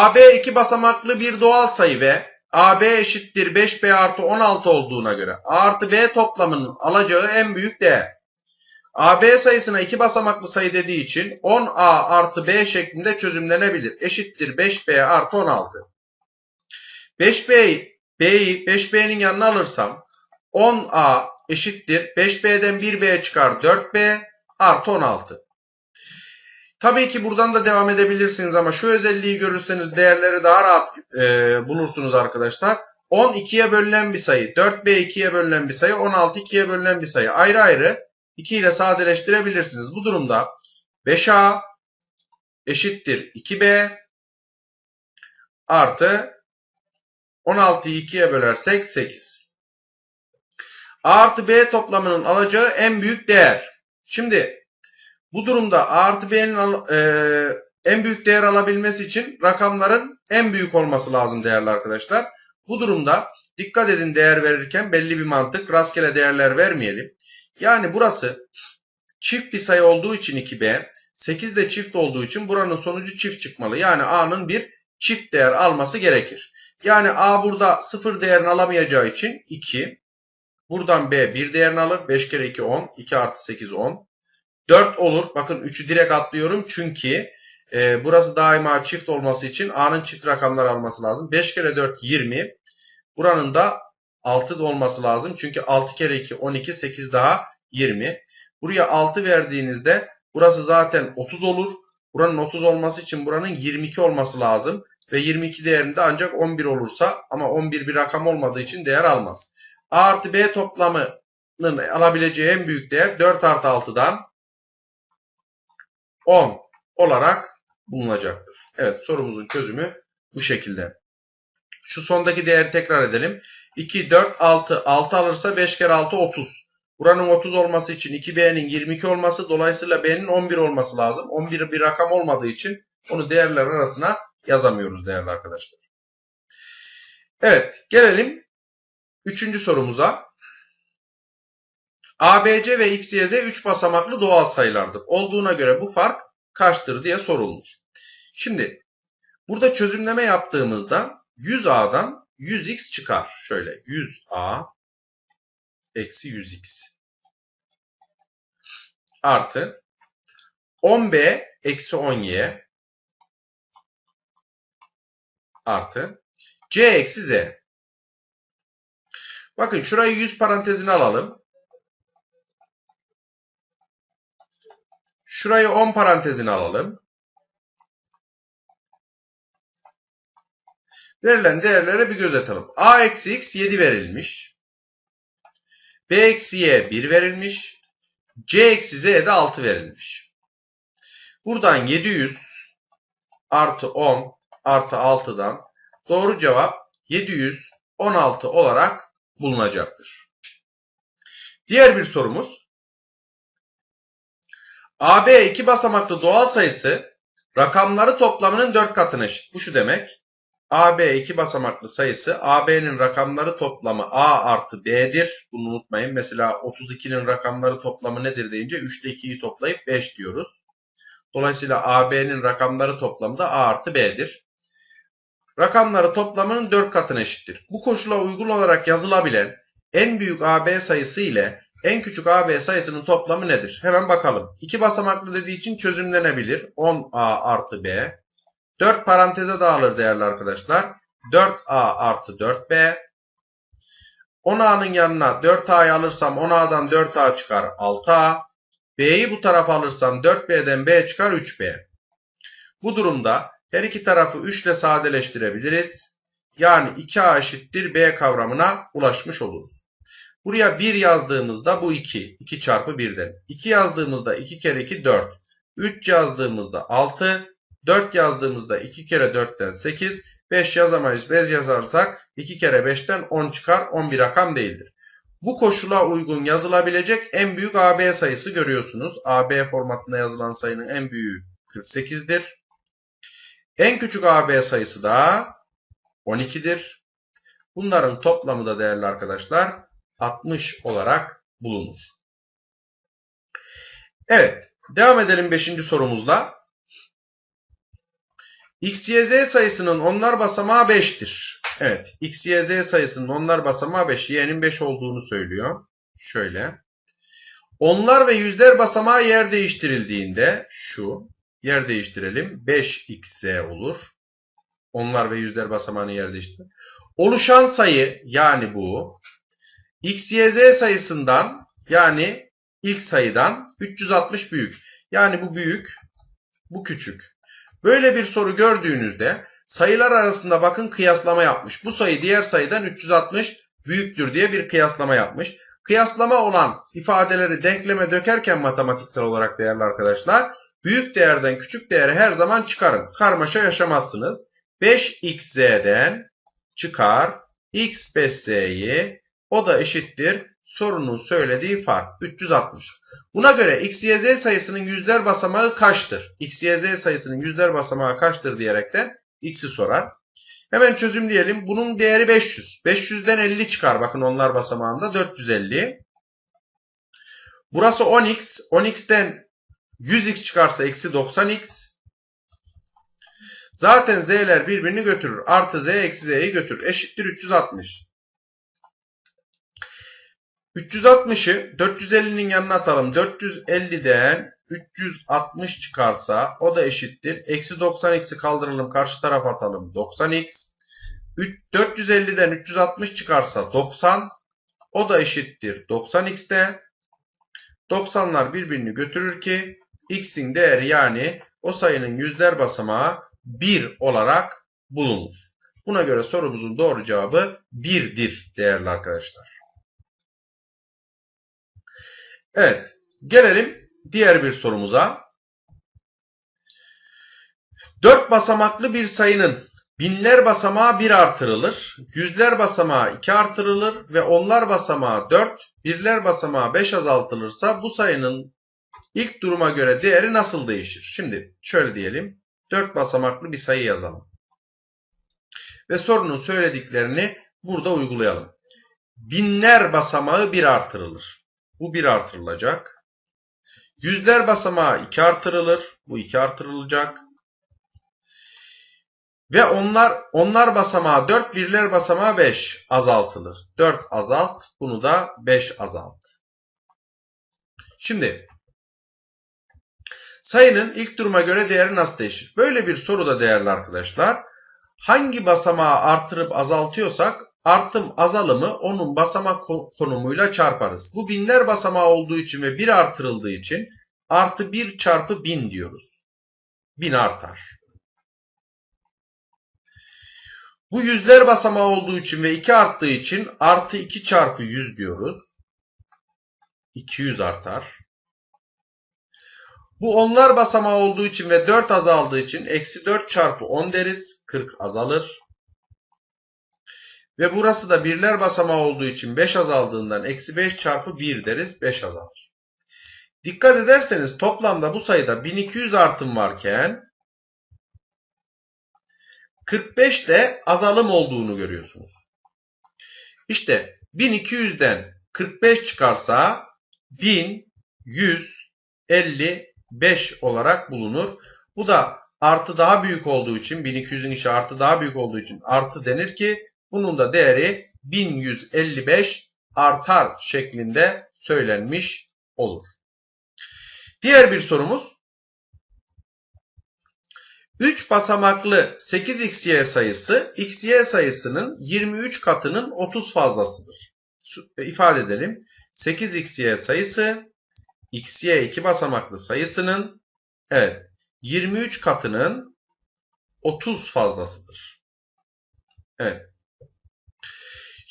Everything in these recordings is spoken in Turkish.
AB iki basamaklı bir doğal sayı ve AB eşittir 5B artı 16 olduğuna göre A artı B toplamının alacağı en büyük değer. AB sayısına iki basamaklı sayı dediği için 10A artı B şeklinde çözümlenebilir. Eşittir 5B artı 16. 5B, B'yi 5B'nin yanına alırsam 10A eşittir 5B'den 1B çıkar 4B artı 16. Tabii ki buradan da devam edebilirsiniz ama şu özelliği görürseniz değerleri daha rahat e, bulursunuz arkadaşlar. 10 2'ye bölünen bir sayı, 4B 2'ye bölünen bir sayı, 16 2'ye bölünen bir sayı. Ayrı ayrı 2 ile sadeleştirebilirsiniz. Bu durumda 5A eşittir 2B artı 16'yı 2'ye bölersek 8. A artı B toplamının alacağı en büyük değer. Şimdi bu durumda A artı B'nin e, en büyük değer alabilmesi için rakamların en büyük olması lazım değerli arkadaşlar. Bu durumda dikkat edin değer verirken belli bir mantık rastgele değerler vermeyelim. Yani burası çift bir sayı olduğu için 2B 8 de çift olduğu için buranın sonucu çift çıkmalı. Yani A'nın bir çift değer alması gerekir. Yani A burada 0 değerini alamayacağı için 2. Buradan B 1 değerini alır. 5 kere 2 10. 2 artı 8 10. 4 olur. Bakın 3'ü direkt atlıyorum. Çünkü e, burası daima çift olması için A'nın çift rakamlar alması lazım. 5 kere 4 20. Buranın da 6 da olması lazım. Çünkü 6 kere 2 12 8 daha 20. Buraya 6 verdiğinizde burası zaten 30 olur. Buranın 30 olması için buranın 22 olması lazım. Ve 22 değerinde ancak 11 olursa ama 11 bir rakam olmadığı için değer almaz. A artı B toplamının alabileceği en büyük değer 4 artı 6'dan 10 olarak bulunacaktır. Evet sorumuzun çözümü bu şekilde. Şu sondaki değeri tekrar edelim. 2, 4, 6. 6 alırsa 5 kere 6 30. Buranın 30 olması için 2B'nin 22 olması dolayısıyla B'nin 11 olması lazım. 11 bir rakam olmadığı için onu değerler arasına yazamıyoruz değerli arkadaşlar. Evet gelelim 3. sorumuza. ABC ve X, Y, Z 3 basamaklı doğal sayılardır. Olduğuna göre bu fark kaçtır diye sorulmuş. Şimdi burada çözümleme yaptığımızda 100A'dan 100X çıkar. Şöyle 100A eksi 100X artı 10B eksi 10Y artı C eksi Z. Bakın şurayı 100 parantezine alalım. Şurayı 10 parantezine alalım. Verilen değerlere bir göz atalım. A eksi x 7 verilmiş. B eksi y 1 verilmiş. C eksi z de 6 verilmiş. Buradan 700 artı 10 artı 6'dan doğru cevap 716 olarak bulunacaktır. Diğer bir sorumuz. AB iki basamaklı doğal sayısı rakamları toplamının 4 katına eşit. Bu şu demek. AB iki basamaklı sayısı AB'nin rakamları toplamı A artı B'dir. Bunu unutmayın. Mesela 32'nin rakamları toplamı nedir deyince 3 ile 2'yi toplayıp 5 diyoruz. Dolayısıyla AB'nin rakamları toplamı da A artı B'dir. Rakamları toplamının 4 katına eşittir. Bu koşula uygun olarak yazılabilen en büyük AB sayısı ile en küçük AB sayısının toplamı nedir? Hemen bakalım. 2 basamaklı dediği için çözümlenebilir. 10A artı B. 4 paranteze dağılır değerli arkadaşlar. 4A artı 4B. 10A'nın yanına 4A'yı alırsam 10A'dan 4A çıkar 6A. B'yi bu tarafa alırsam 4B'den B çıkar 3B. Bu durumda her iki tarafı 3 ile sadeleştirebiliriz. Yani 2A eşittir B kavramına ulaşmış oluruz. Buraya 1 yazdığımızda bu 2. 2 çarpı 1'den. 2 yazdığımızda 2 kere 2 4. 3 yazdığımızda 6. 4 yazdığımızda 2 kere 4'ten 8. 5 yazamayız. 5 yazarsak 2 kere 5'ten 10 çıkar. 11 rakam değildir. Bu koşula uygun yazılabilecek en büyük AB sayısı görüyorsunuz. AB formatında yazılan sayının en büyüğü 48'dir. En küçük AB sayısı da 12'dir. Bunların toplamı da değerli arkadaşlar 60 olarak bulunur. Evet. Devam edelim 5. sorumuzla. x, y, z sayısının onlar basamağı 5'tir. Evet. X, y, z sayısının onlar basamağı 5. Y'nin 5 olduğunu söylüyor. Şöyle. Onlar ve yüzler basamağı yer değiştirildiğinde şu yer değiştirelim. 5xz olur. Onlar ve yüzler basamağını yer değiştir. Oluşan sayı yani bu x, y, z sayısından yani ilk sayıdan 360 büyük. Yani bu büyük, bu küçük. Böyle bir soru gördüğünüzde sayılar arasında bakın kıyaslama yapmış. Bu sayı diğer sayıdan 360 büyüktür diye bir kıyaslama yapmış. Kıyaslama olan ifadeleri denkleme dökerken matematiksel olarak değerli arkadaşlar büyük değerden küçük değeri her zaman çıkarın. Karmaşa yaşamazsınız. 5xz'den çıkar x 5z'yi o da eşittir sorunun söylediği fark 360. Buna göre x, y, z sayısının yüzler basamağı kaçtır? x, y, z sayısının yüzler basamağı kaçtır diyerekten x'i sorar. Hemen çözümleyelim. Bunun değeri 500. 500'den 50 çıkar. Bakın onlar basamağında 450. Burası 10x. 10x'ten 100x çıkarsa eksi 90x. Zaten z'ler birbirini götürür. Artı z eksi z'yi götürür. Eşittir 360. 360'ı 450'nin yanına atalım. 450'den 360 çıkarsa o da eşittir. Eksi 90x'i kaldıralım. Karşı tarafa atalım. 90x. 450'den 360 çıkarsa 90. O da eşittir. 90x'te. 90'lar birbirini götürür ki x'in değeri yani o sayının yüzler basamağı 1 olarak bulunur. Buna göre sorumuzun doğru cevabı 1'dir değerli arkadaşlar. Evet. Gelelim diğer bir sorumuza. 4 basamaklı bir sayının binler basamağı 1 artırılır, yüzler basamağı 2 artırılır ve onlar basamağı 4, birler basamağı 5 azaltılırsa bu sayının ilk duruma göre değeri nasıl değişir? Şimdi şöyle diyelim. 4 basamaklı bir sayı yazalım. Ve sorunun söylediklerini burada uygulayalım. Binler basamağı 1 artırılır. Bu 1 artırılacak. Yüzler basamağı 2 artırılır. Bu 2 artırılacak. Ve onlar onlar basamağı 4, birler basamağı 5 azaltılır. 4 azalt, bunu da 5 azalt. Şimdi sayının ilk duruma göre değeri nasıl değişir? Böyle bir soruda değerli arkadaşlar hangi basamağı artırıp azaltıyorsak artım azalımı onun basamak konumuyla çarparız. Bu binler basamağı olduğu için ve 1 artırıldığı için artı 1 çarpı 1000 diyoruz. 1000 artar. Bu yüzler basamağı olduğu için ve 2 arttığı için artı 2 çarpı 100 diyoruz. 200 artar. Bu onlar basamağı olduğu için ve 4 azaldığı için eksi 4 çarpı 10 deriz. 40 azalır. Ve burası da birler basamağı olduğu için 5 azaldığından eksi 5 çarpı 1 deriz. 5 azalır. Dikkat ederseniz toplamda bu sayıda 1200 artım varken 45'te azalım olduğunu görüyorsunuz. İşte 1200'den 45 çıkarsa 1155 olarak bulunur. Bu da artı daha büyük olduğu için 1200'ün işi artı daha büyük olduğu için artı denir ki bunun da değeri 1155 artar şeklinde söylenmiş olur. Diğer bir sorumuz 3 basamaklı 8xy sayısı xy sayısının 23 katının 30 fazlasıdır. İfade edelim. 8xy sayısı xy 2 basamaklı sayısının evet 23 katının 30 fazlasıdır. Evet.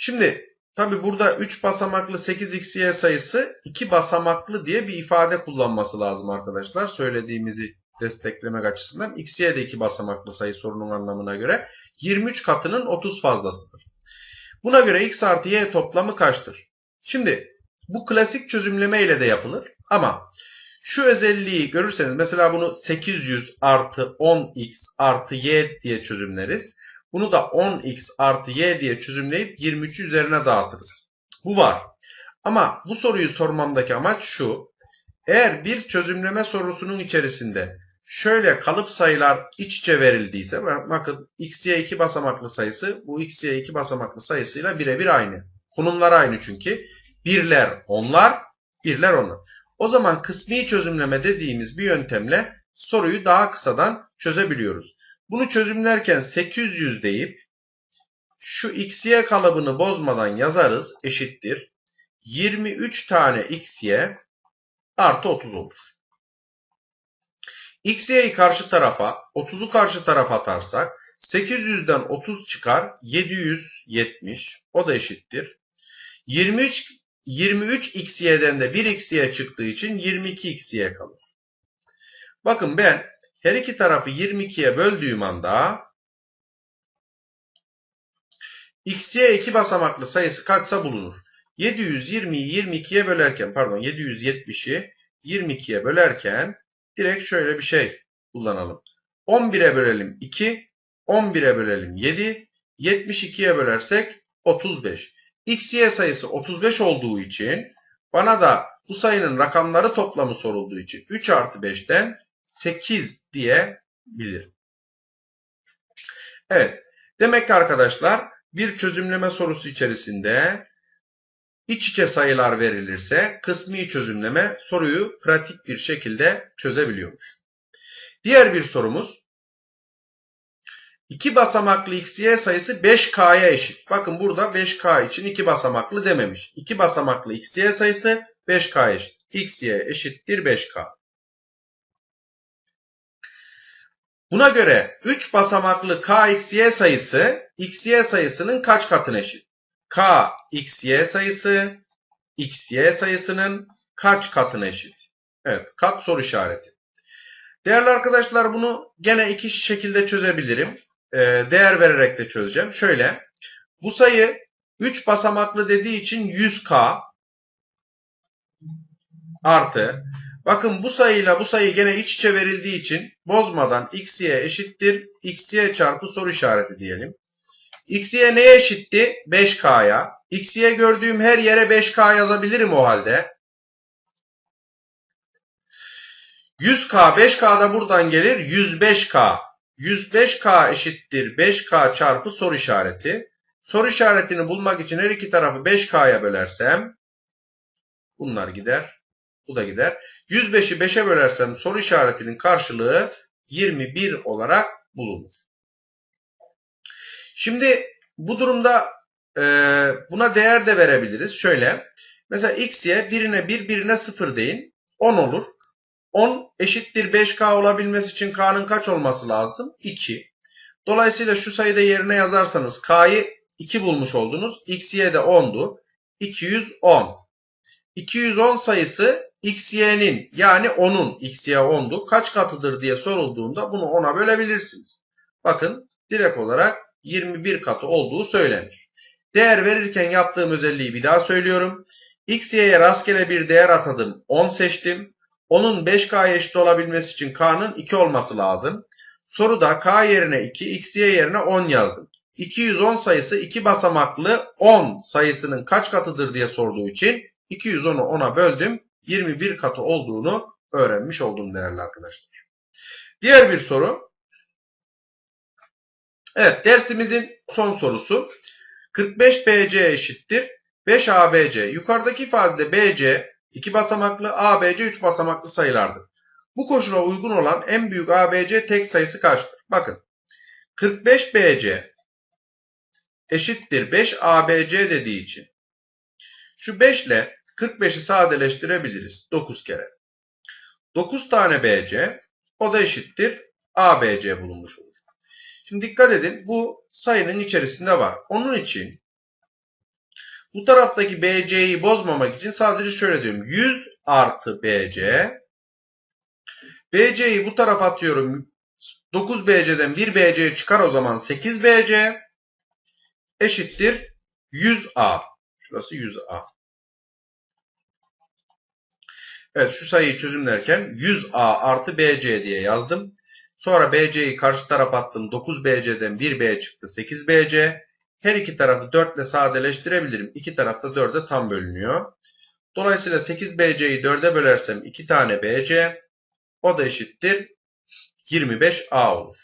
Şimdi tabi burada 3 basamaklı 8xy sayısı 2 basamaklı diye bir ifade kullanması lazım arkadaşlar. Söylediğimizi desteklemek açısından xy de 2 basamaklı sayı sorunun anlamına göre 23 katının 30 fazlasıdır. Buna göre x artı y toplamı kaçtır? Şimdi bu klasik çözümleme ile de yapılır ama şu özelliği görürseniz mesela bunu 800 artı 10x artı y diye çözümleriz. Bunu da 10x artı y diye çözümleyip 23'ü üzerine dağıtırız. Bu var. Ama bu soruyu sormamdaki amaç şu. Eğer bir çözümleme sorusunun içerisinde şöyle kalıp sayılar iç içe verildiyse bakın x'ye 2 basamaklı sayısı bu x'ye 2 basamaklı sayısıyla birebir aynı. Konumlar aynı çünkü. Birler onlar, birler onlar. O zaman kısmi çözümleme dediğimiz bir yöntemle soruyu daha kısadan çözebiliyoruz. Bunu çözümlerken 800 deyip şu xy kalıbını bozmadan yazarız eşittir. 23 tane xy artı 30 olur. xy'yi karşı tarafa 30'u karşı tarafa atarsak 800'den 30 çıkar 770 o da eşittir. 23 23 xy'den de 1 xy çıktığı için 22 xy kalır. Bakın ben her iki tarafı 22'ye böldüğüm anda xy iki basamaklı sayısı kaçsa bulunur. 720'yi 22'ye bölerken pardon 770'i 22'ye bölerken direkt şöyle bir şey kullanalım. 11'e bölelim 2, 11'e bölelim 7, 72'ye bölersek 35. xy sayısı 35 olduğu için bana da bu sayının rakamları toplamı sorulduğu için 3 artı 5'ten 8 diyebilirim. Evet. Demek ki arkadaşlar bir çözümleme sorusu içerisinde iç içe sayılar verilirse kısmi çözümleme soruyu pratik bir şekilde çözebiliyormuş. Diğer bir sorumuz 2 basamaklı xy sayısı 5k'ya eşit. Bakın burada 5k için 2 basamaklı dememiş. 2 basamaklı xy sayısı 5k'ya eşit. xy eşittir 5k. Buna göre 3 basamaklı k xy sayısı xy sayısının kaç katına eşit? k xy sayısı xy sayısının kaç katına eşit? Evet kat soru işareti. Değerli arkadaşlar bunu gene iki şekilde çözebilirim. Ee, değer vererek de çözeceğim. Şöyle bu sayı 3 basamaklı dediği için 100k artı Bakın bu sayıyla bu sayı gene iç içe verildiği için bozmadan xy eşittir. xy çarpı soru işareti diyelim. xy neye eşitti? 5k'ya. xy gördüğüm her yere 5k yazabilirim o halde. 100k 5k da buradan gelir 105k. 105k eşittir 5k çarpı soru işareti. Soru işaretini bulmak için her iki tarafı 5k'ya bölersem bunlar gider. Bu da gider. 105'i 5'e bölersem soru işaretinin karşılığı 21 olarak bulunur. Şimdi bu durumda e, buna değer de verebiliriz. Şöyle mesela x'ye birine 1 birine 0 deyin 10 olur. 10 eşittir 5k olabilmesi için k'nın kaç olması lazım? 2. Dolayısıyla şu sayıda yerine yazarsanız k'yı 2 bulmuş oldunuz. x'ye de 10'du. 210. 210 sayısı xy'nin yani 10'un xy 10'du kaç katıdır diye sorulduğunda bunu 10'a bölebilirsiniz. Bakın direkt olarak 21 katı olduğu söylenir. Değer verirken yaptığım özelliği bir daha söylüyorum. xy'ye rastgele bir değer atadım 10 seçtim. Onun 5K'ya eşit olabilmesi için K'nın 2 olması lazım. Soruda K yerine 2, XY yerine 10 yazdım. 210 sayısı 2 basamaklı 10 sayısının kaç katıdır diye sorduğu için 210'u 10'a böldüm. 21 katı olduğunu öğrenmiş oldum değerli arkadaşlar. Diğer bir soru. Evet dersimizin son sorusu. 45 BC eşittir 5 ABC. Yukarıdaki ifadede BC 2 basamaklı, ABC 3 basamaklı sayılardır. Bu koşula uygun olan en büyük ABC tek sayısı kaçtır? Bakın 45 BC eşittir 5 ABC dediği için şu 5 ile 45'i sadeleştirebiliriz. 9 kere. 9 tane BC o da eşittir ABC bulunmuş olur. Şimdi dikkat edin bu sayının içerisinde var. Onun için bu taraftaki BC'yi bozmamak için sadece şöyle diyorum. 100 artı BC. BC'yi bu tarafa atıyorum. 9 BC'den 1 BC çıkar o zaman 8 BC eşittir 100A. Şurası 100A. Evet şu sayıyı çözümlerken 100A artı BC diye yazdım. Sonra BC'yi karşı tarafa attım. 9 BC'den 1 B çıktı 8 BC. Her iki tarafı 4 ile sadeleştirebilirim. İki tarafta 4'e tam bölünüyor. Dolayısıyla 8BC'yi 4'e bölersem 2 tane BC. O da eşittir 25A olur.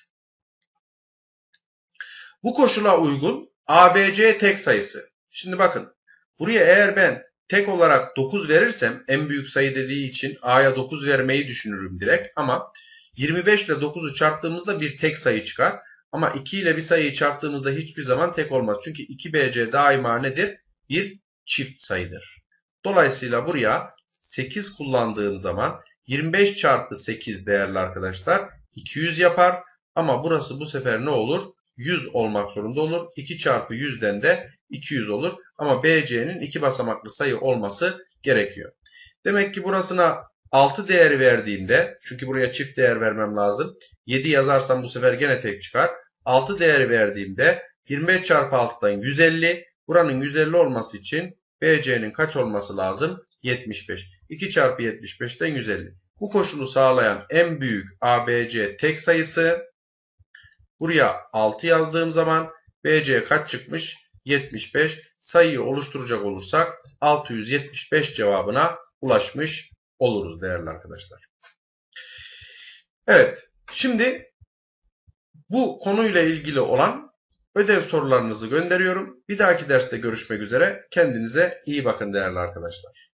Bu koşula uygun ABC tek sayısı. Şimdi bakın buraya eğer ben tek olarak 9 verirsem en büyük sayı dediği için A'ya 9 vermeyi düşünürüm direkt ama 25 ile 9'u çarptığımızda bir tek sayı çıkar. Ama 2 ile bir sayıyı çarptığımızda hiçbir zaman tek olmaz. Çünkü 2BC daima nedir? Bir çift sayıdır. Dolayısıyla buraya 8 kullandığım zaman 25 çarpı 8 değerli arkadaşlar 200 yapar. Ama burası bu sefer ne olur? 100 olmak zorunda olur. 2 çarpı 100'den de 200 olur. Ama BC'nin iki basamaklı sayı olması gerekiyor. Demek ki burasına 6 değeri verdiğimde, çünkü buraya çift değer vermem lazım. 7 yazarsam bu sefer gene tek çıkar. 6 değeri verdiğimde 25 çarpı 6'dan 150. Buranın 150 olması için BC'nin kaç olması lazım? 75. 2 çarpı 75'ten 150. Bu koşulu sağlayan en büyük ABC tek sayısı. Buraya 6 yazdığım zaman BC kaç çıkmış? 75. Sayıyı oluşturacak olursak 675 cevabına ulaşmış oluruz değerli arkadaşlar. Evet. Şimdi bu konuyla ilgili olan ödev sorularınızı gönderiyorum. Bir dahaki derste görüşmek üzere. Kendinize iyi bakın değerli arkadaşlar.